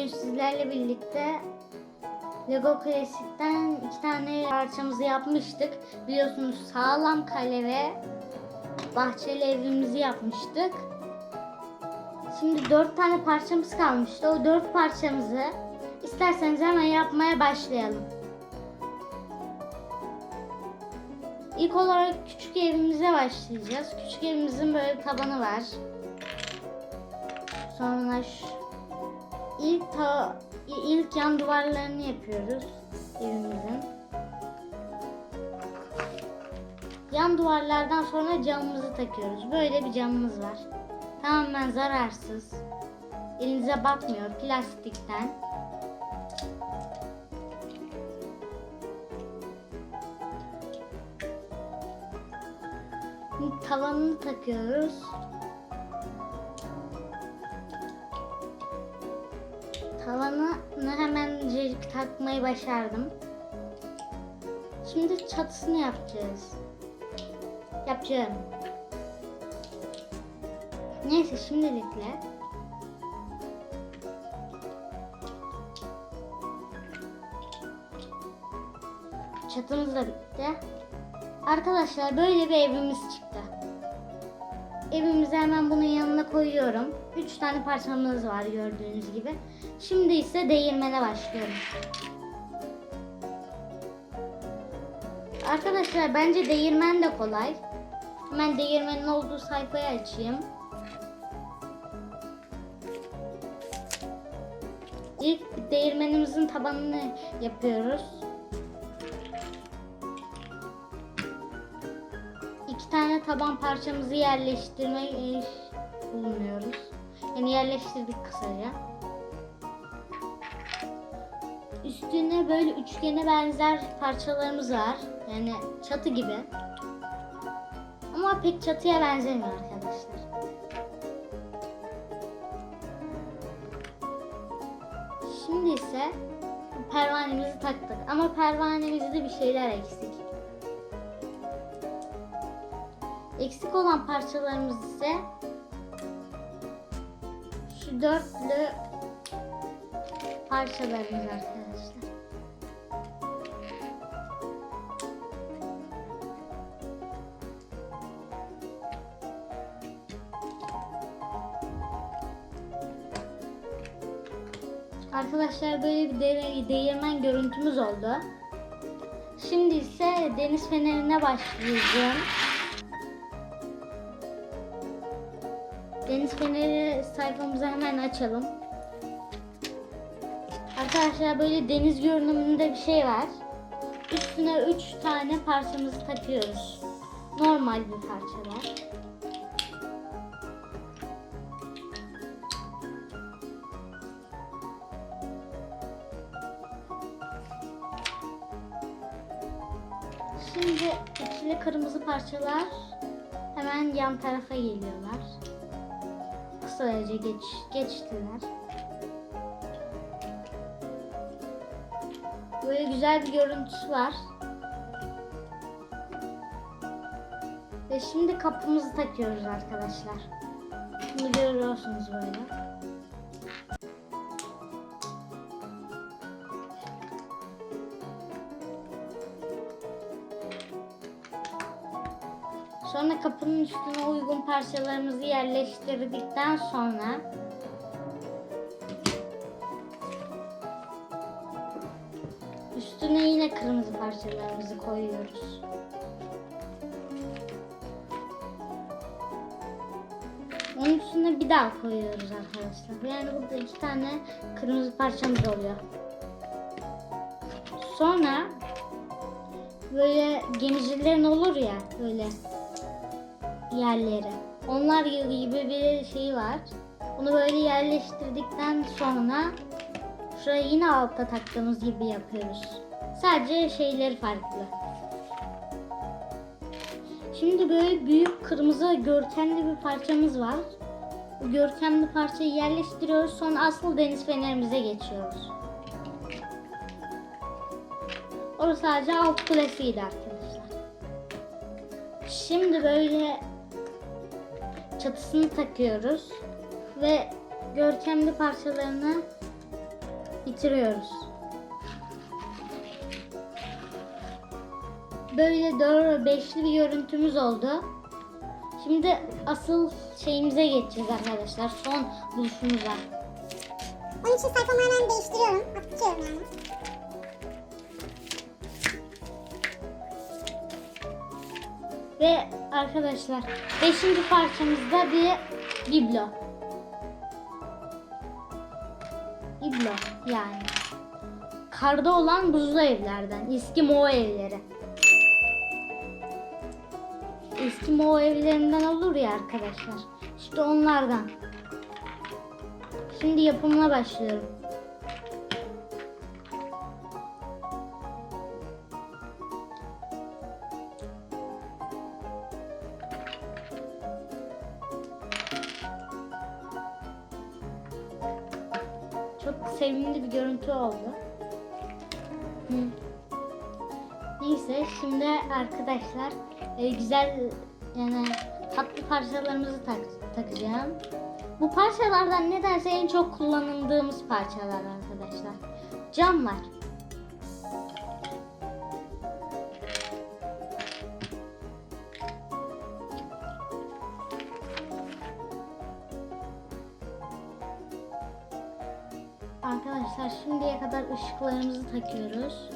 Bugün sizlerle birlikte Lego Classic'ten iki tane parçamızı yapmıştık. Biliyorsunuz sağlam kale ve bahçeli evimizi yapmıştık. Şimdi dört tane parçamız kalmıştı. O dört parçamızı isterseniz hemen yapmaya başlayalım. İlk olarak küçük evimize başlayacağız. Küçük evimizin böyle tabanı var. Sonra şu ilk ta, ilk yan duvarlarını yapıyoruz evimizin. Yan duvarlardan sonra camımızı takıyoruz. Böyle bir camımız var. Tamamen zararsız. Elinize batmıyor plastikten. Tavanını takıyoruz. Tavanı hemencik takmayı başardım. Şimdi çatısını yapacağız. Yapacağım. Neyse şimdilikle çatımız da bitti. Arkadaşlar böyle bir evimiz çıktı. Evimizi hemen bunun yanına koyuyorum. 3 tane parçamız var gördüğünüz gibi. Şimdi ise değirmene başlıyorum. Arkadaşlar bence değirmen de kolay. Hemen değirmenin olduğu sayfayı açayım. İlk değirmenimizin tabanını yapıyoruz. Taban parçamızı yerleştirme bulunuyoruz. Yani yerleştirdik kısaca. Üstüne böyle üçgene benzer parçalarımız var. Yani çatı gibi. Ama pek çatıya benzemiyor arkadaşlar. Şimdi ise pervanemizi taktık. Ama pervanemizde bir şeyler eksik. Eksik olan parçalarımız ise şu dörtlü parçalarımız arkadaşlar. Arkadaşlar böyle bir de- değirmen görüntümüz oldu. Şimdi ise deniz fenerine başlayacağım. Feneri sayfamızı hemen açalım. Arkadaşlar böyle deniz görünümünde bir şey var. Üstüne 3 tane parçamızı takıyoruz. Normal bir parçalar. Şimdi ikili kırmızı parçalar hemen yan tarafa geliyorlar. Kısaca geç, geçtiler. Böyle güzel bir görüntüsü var. Ve şimdi kapımızı takıyoruz arkadaşlar. Bunu görüyorsunuz böyle. Kapının üstüne uygun parçalarımızı yerleştirdikten sonra üstüne yine kırmızı parçalarımızı koyuyoruz. Onun üstüne bir daha koyuyoruz arkadaşlar. Yani burada iki tane kırmızı parçamız oluyor. Sonra böyle gemicilerin olur ya böyle yerleri. Onlar gibi bir şey var. Bunu böyle yerleştirdikten sonra şuraya yine altta taktığımız gibi yapıyoruz. Sadece şeyleri farklı. Şimdi böyle büyük kırmızı görkemli bir parçamız var. Bu görkemli parçayı yerleştiriyoruz. Sonra asıl deniz fenerimize geçiyoruz. Orası sadece alt kulesiydi arkadaşlar. Şimdi böyle çatısını takıyoruz ve görkemli parçalarını bitiriyoruz. Böyle dört beşli bir görüntümüz oldu. Şimdi asıl şeyimize geçeceğiz arkadaşlar. Son buluşumuza. Onun için sayfamı hemen değiştiriyorum. Atıyorum yani. Ve arkadaşlar beşinci parçamızda bir biblo. Biblo yani. Karda olan buzlu evlerden. Eski Moğol evleri. Eski Moğol evlerinden olur ya arkadaşlar. İşte onlardan. Şimdi yapımına başlıyorum. Çok sevimli bir görüntü oldu. Hı. Neyse şimdi arkadaşlar e, güzel yani tatlı parçalarımızı tak- takacağım. Bu parçalardan nedense en çok kullanıldığımız parçalar arkadaşlar. Camlar. Arkadaşlar şimdiye kadar ışıklarımızı takıyoruz.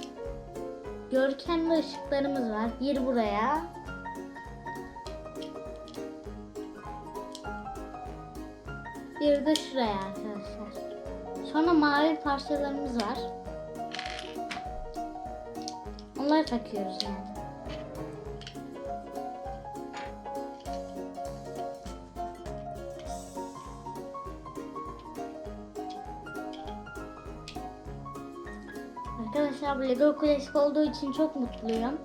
Görkemli ışıklarımız var. Bir buraya. Bir de şuraya arkadaşlar. Sonra mavi parçalarımız var. Onları takıyoruz yani. Arkadaşlar bu Lego klasik olduğu için çok mutluyum.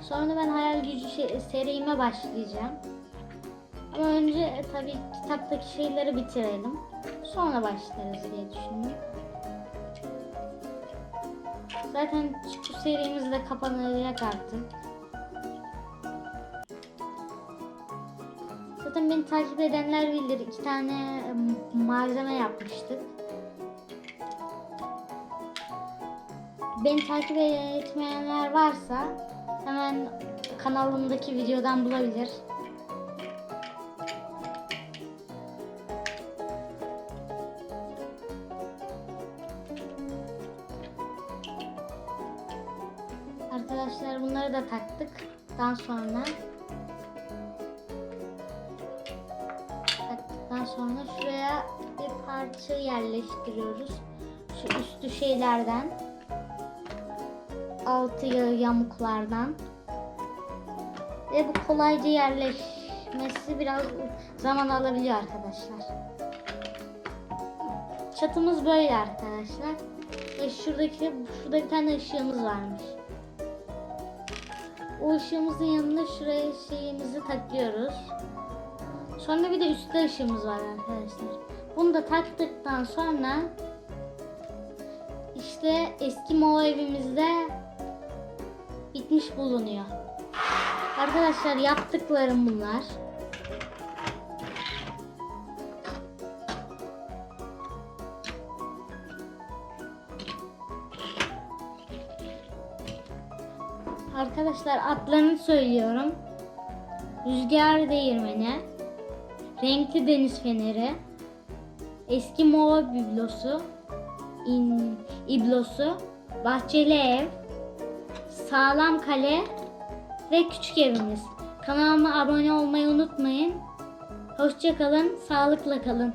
Sonra ben hayal gücü şey, serime başlayacağım. Ama önce e, tabii kitaptaki şeyleri bitirelim. Sonra başlarız diye düşündüm. Zaten bu serimiz de kapanacak artık. Zaten beni takip edenler bilir. iki tane e, malzeme yapmıştık. Beni takip etmeyenler varsa hemen kanalımdaki videodan bulabilir. Arkadaşlar bunları da taktık. Daha sonra parça yerleştiriyoruz. Şu üstü şeylerden altı yamuklardan ve bu kolayca yerleşmesi biraz zaman alabiliyor arkadaşlar. Çatımız böyle arkadaşlar. Ve şuradaki şurada bir tane ışığımız varmış. O ışığımızın yanına şuraya şeyimizi takıyoruz. Sonra bir de üstte ışığımız var arkadaşlar. Bunu da taktıktan sonra işte eski Moğol evimizde bitmiş bulunuyor. Arkadaşlar yaptıklarım bunlar. Arkadaşlar adlarını söylüyorum. Rüzgar değirmeni, renkli deniz feneri, eski Moğol biblosu, in, iblosu, bahçeli ev, sağlam kale ve küçük evimiz. Kanalıma abone olmayı unutmayın. Hoşçakalın, sağlıkla kalın.